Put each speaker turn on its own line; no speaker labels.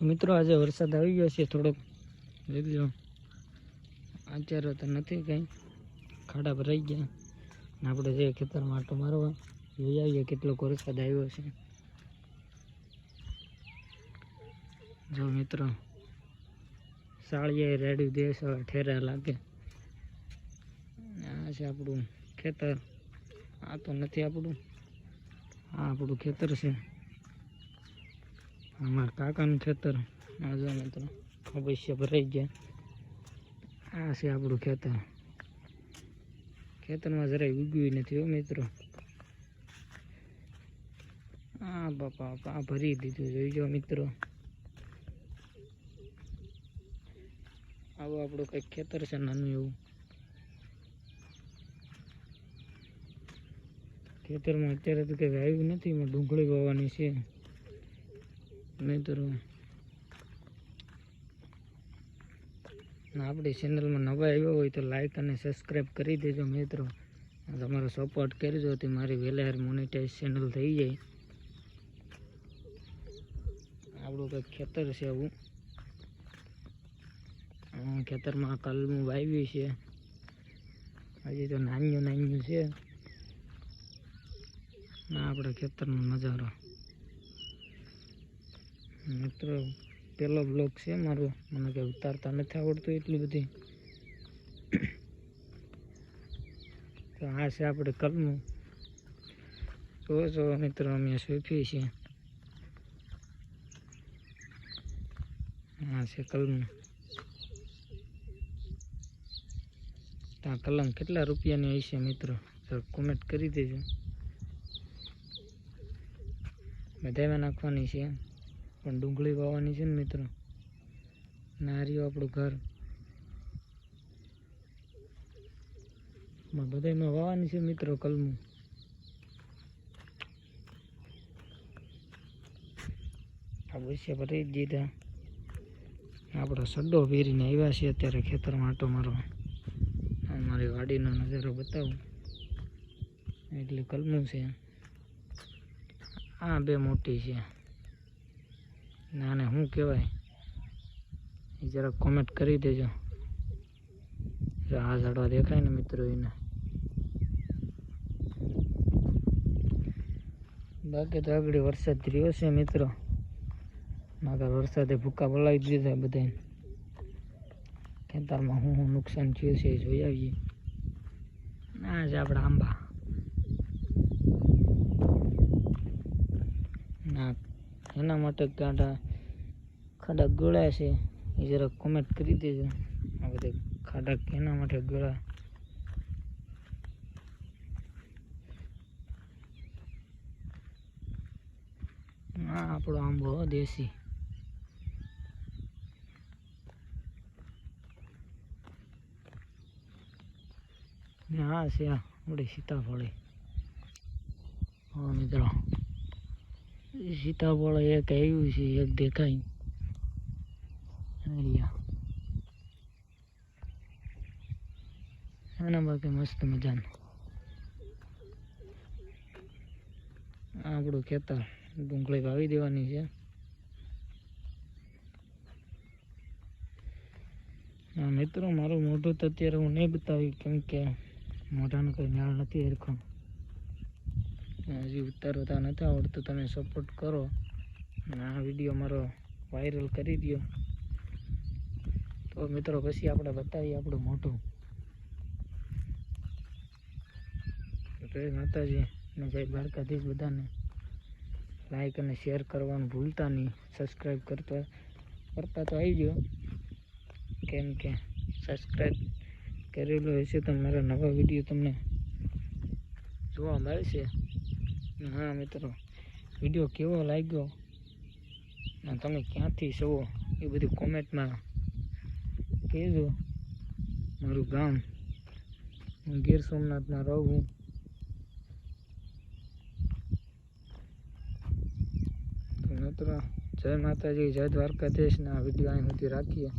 મિત્રો, આજે વરસાદ આવી ગયો છે થોડોક. જોઈ લો. અત્યારે તો નથી કંઈ. ખાડા ભરાઈ ગયા. ને આપણે જે ખેતરમાં આટો મારવા. જોઈ આવીએ કેટલોક વરસાદ આવ્યો છે. જો મિત્રો સાળીએ રેડી દેશ હવે ઠેરા લાગે. આ છે આપણું ખેતર. આ તો નથી આપણું. આ આપણું ખેતર છે. અમારા કાકાનું ખેતર. આ જો મિત્રો અવશ્ય ભરાઈ ગયા. આ છે આપણું ખેતર. ખેતરમાં જરાય ઉગ્યું નથી હો મિત્રો. આ બાપા, આ ભરી દીધું. જોઈજો મિત્રો. આવું આપણું કંઈક ખેતર છે નાનું એવું. ખેતરમાં અત્યારે તો કંઈ આવ્યું નથી એમાં ડુંગળી વાવવાની છે. મિત્રો. આપણી ચેનલમાં નવા આવ્યો હોય તો લાઈક અને સબસ્ક્રાઈબ કરી દેજો મિત્રો. તમારો સપોર્ટ કરજો, તો મારી વહેલા મોનેટાઈઝ ચેનલ થઈ જાય. આપણું કંઈક ખેતર છે આવું. ખેતરમાં કલમું વાવ્યું છે. હજી તો નાન્યું નાન્યું છે આપણે ખેતરનો નજારો. મિત્રો પેલો બ્લોક છે મારો. મને કંઈ ઉતારતા નથી આવડતું એટલી બધી. તો આ છે આપણે કલમું જો જો મિત્રો, અમે સૂફી છીએ. આ છે કલમું ત્યાં કલમ કેટલા રૂપિયાની હશે મિત્રો? કોમેન્ટ કરી દેજો. બધામાં નાખવાની છે. પણ ડુંગળી વાવવાની છે ને મિત્રો. નારિયો આપણું ઘર. બધામાં વાવવાની છે મિત્રો કલમું. ભૂસ્યા ભરી જ દીધા. આપણો સડ્ડો પહેરીને આવ્યા છે અત્યારે ખેતરમાં આટો મારવા. અમારી મારી વાડીનો નજારો બતાવું. એટલે કલમું છે. આ બે મોટી છે. ના આને શું કહેવાય? એ જરાક કોમેન્ટ કરી દેજો. આ ઝાડવા દેખાય ને મિત્રો એને. બાકી તો આગળ વરસાદ રહ્યો છે મિત્રો. નકર વરસાદે ભૂકા બોલાવી દીધા બધાને ખેતરમાં શું શું નુકસાન થયું છે જોઈ આવીએ. ના, જ આપણા આંબા ના એના માટે ગાંઠા ખાડા ગળા છે. એ જરા કોમેન્ટ કરી દેજો. આ બધા ખાડા કેના માટે ગળા આ આપણો આંબો દેશી. હા છે આપણી સીતાફળી. મિત્રો. સીતાફળ એક આવ્યું છે, એક દેખાય. એના બાકી મસ્ત મજાનું. આપણું ખેતર ડુંગળી વાવી દેવાની છે. મિત્રો, મારું મોઢું તો અત્યારે હું નહીં બતાવી કેમ કે મોઢાનો કોઈ ન્યાળ નથી હરખો. હજી ઉતારતા નથી આવડતું, તમે સપોર્ટ કરો. અને આ વીડિયો મારો વાયરલ કરી દો તો મિત્રો પછી આપણે બતાવીએ આપણું મોઢું. જય માતાજી અને જય દ્વારકાધીશ બધાને. લાઈક અને શેર કરવાનું ભૂલતા નહીં. સબસ્ક્રાઈબ કરતા કરતા તો આવી ગયો કેમ કે સબસ્ક્રાઈબ કરેલું હશે તો મારા નવા વીડિયો તમને જોવા મળશે. ને હા, મિત્રો. વીડિયો કેવો લાગ્યો? ને તમે ક્યાંથી છો? એ બધું કોમેન્ટમાં કહેજો. મારું ગામ હું ગીર સોમનાથમાં રહું તો મિત્રો, જય માતાજી, જય દ્વારકાધીશના વીડિયો અહીં સુધી રાખીએ.